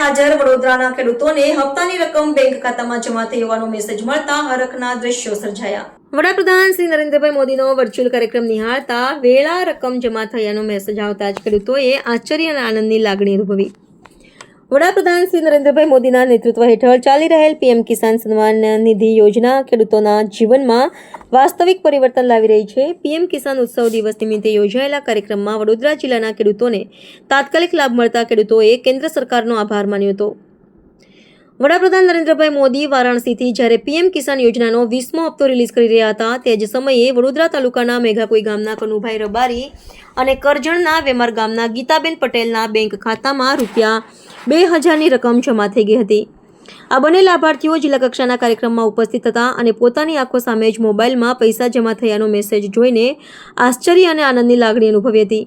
હાજર વડોદરાના ખેડૂતોને હપ્તાની રકમ બેંક ખાતામાં જમા થઈ હોવાનો મેસેજ મળતા હરખના દ્રશ્યો સર્જાયા. વડાપ્રધાન શ્રી નરેન્દ્રભાઈ મોદીનો વર્ચ્યુઅલ કાર્યક્રમ નિહાળતા વેળા રકમ જમા થયાનો મેસેજ આવતા જ ખેડૂતોએ આશ્ચર્ય અને આનંદની લાગણી અનુભવી. વડાપ્રધાન શ્રી નરેન્દ્રભાઈ મોદીના નેતૃત્વ હેઠળ ચાલી રહેલ પીએમ કિસાન સન્માન નિધિ યોજના ખેડૂતોના જીવનમાં વાસ્તવિક પરિવર્તન લાવી રહી છે. પીએમ કિસાન ઉત્સવ દિવસ નિમિત્તે યોજાયેલા કાર્યક્રમમાં વડોદરા જિલ્લાના ખેડૂતોને તાત્કાલિક લાભ મળતા ખેડૂતોએ કેન્દ્ર સરકારનો આભાર માન્યો હતો. વડાપ્રધાન નરેન્દ્રભાઈ મોદી વારાણસીથી જ્યારે પીએમ કિસાન યોજનાનો વીસમો હપ્તો રિલીઝ કરી રહ્યા હતા, તે જ સમયે વડોદરા તાલુકાના મેઘાકોઈ ગામના કનુભાઈ રબારી અને કરજણના વેમર ગામના ગીતાબેન પટેલના બેંક ખાતામાં રૂપિયા બે હજારની રકમ જમા થઈ ગઈ હતી. આ બંને લાભાર્થીઓ જિલ્લા કક્ષાના કાર્યક્રમમાં ઉપસ્થિત હતા અને પોતાની આંખો સામે જ મોબાઈલમાં પૈસા જમા થયાનો મેસેજ જોઈને આશ્ચર્ય અને આનંદની લાગણી અનુભવી હતી.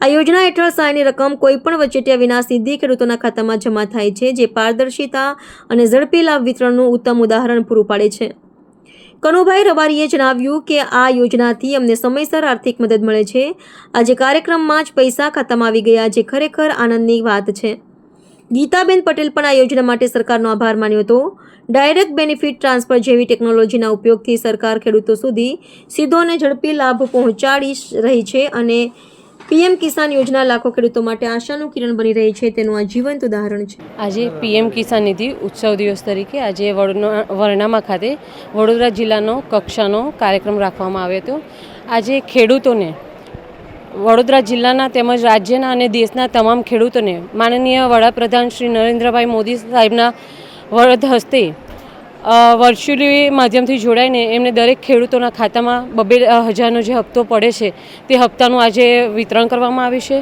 આ યોજના હેઠળ સહાયની રકમ કોઈપણ વચેટિયા વિના સીધી ખેડૂતોના ખાતામાં જમા થાય છે, જે પારદર્શિતા અને ઝડપી લાભ વિતરણનું ઉત્તમ ઉદાહરણ પૂરું પાડે છે. કનુભાઈ રબારીએ જણાવ્યું કે આ યોજનાથી અમને સમયસર આર્થિક મદદ મળે છે. આજે કાર્યક્રમમાં જ પૈસા ખાતામાં આવી ગયા, જે ખરેખર આનંદની વાત છે. ગીતાબેન પટેલ પણ આ યોજના માટે સરકારનો આભાર માન્યો હતો. ડાયરેક્ટ બેનિફિટ ટ્રાન્સફર જેવી ટેકનોલોજીના ઉપયોગથી સરકાર ખેડૂતો સુધી સીધો અને ઝડપી લાભ પહોંચાડી રહી છે અને પીએમ કિસાન યોજના લાખો ખેડૂતો માટે આશાનું કિરણ બની રહી છે. તેનું આ જીવંત ઉદાહરણ છે. આજે પીએમ કિસાન નિધિ ઉત્સવ દિવસ તરીકે આજે વરણામા ખાતે વડોદરા જિલ્લાનો કક્ષાનો કાર્યક્રમ રાખવામાં આવ્યો હતો. આજે ખેડૂતોને વડોદરા જિલ્લાના તેમજ રાજ્યના અને દેશના તમામ ખેડૂતોને માનનીય વડાપ્રધાન શ્રી નરેન્દ્રભાઈ મોદી સાહેબના વરદ હસ્તે વર્ચ્યુઅલી માધ્યમથી જોડાઈને એમને દરેક ખેડૂતોના ખાતામાં બબે હજારનો જે હપ્તો પડે છે, તે હપ્તાનું આજે વિતરણ કરવામાં આવ્યું છે.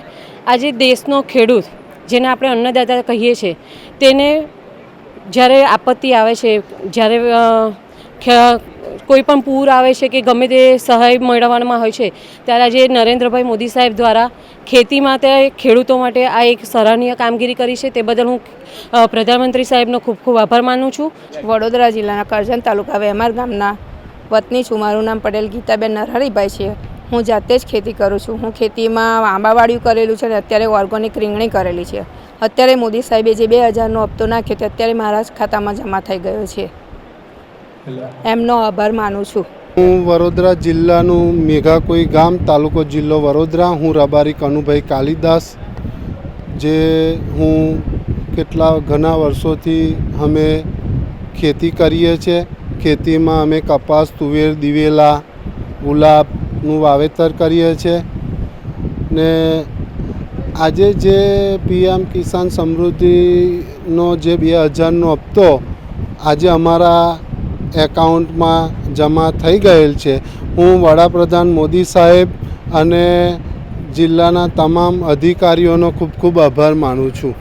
આજે દેશનો ખેડૂત, જેને આપણે અન્નદાતા કહીએ છીએ, તેને જ્યારે આપત્તિ આવે છે, જ્યારે કોઈ પણ પૂર આવે છે કે ગમે તે સહાય મેળવવામાં હોય છે, ત્યારે આજે નરેન્દ્રભાઈ મોદી સાહેબ દ્વારા ખેતી માટે, ખેડૂતો માટે આ એક સરાહનીય કામગીરી કરી છે. તે બદલ હું પ્રધાનમંત્રી સાહેબનો ખૂબ ખૂબ આભાર માનું છું. વડોદરા જિલ્લાના કરજણ તાલુકા વેમાર ગામના વતની છું. મારું નામ પટેલ ગીતાબેન નરહરીભાઈ છે. હું જાતે જ ખેતી કરું છું. હું ખેતીમાં આંબાવાડિયું કરેલું છે અને અત્યારે ઓર્ગોનિક રીંગણી કરેલી છે. અત્યારે મોદી સાહેબે જે બે હજારનો હપ્તો નાખ્યો તે અત્યારે મારા ખાતામાં જમા થઈ ગયો છે. એમનો આભાર માનું છું. હું વડોદરા જિલ્લાનું મેઘાકોઈ ગામ, તાલુકો જિલ્લો વડોદરા. હું રબારી કનુભાઈ કાલિદાસ, જે હું કેટલા ઘણા વર્ષોથી અમે ખેતી કરીએ છીએ ખેતીમાં અમે કપાસ, તુવેર, દિવેલા, ગુલાબનું વાવેતર કરીએ છીએ ને આજે જે પીએમ કિસાન સમૃદ્ધિનો જે બે હજારનો હપ્તો, આજે અમારા એકાઉન્ટમાં જમા થઈ ગયેલ છે. હું વડાપ્રધાન મોદી સાહેબ અને જિલ્લાના તમામ અધિકારીઓનો ખૂબ ખૂબ આભાર માનું છું.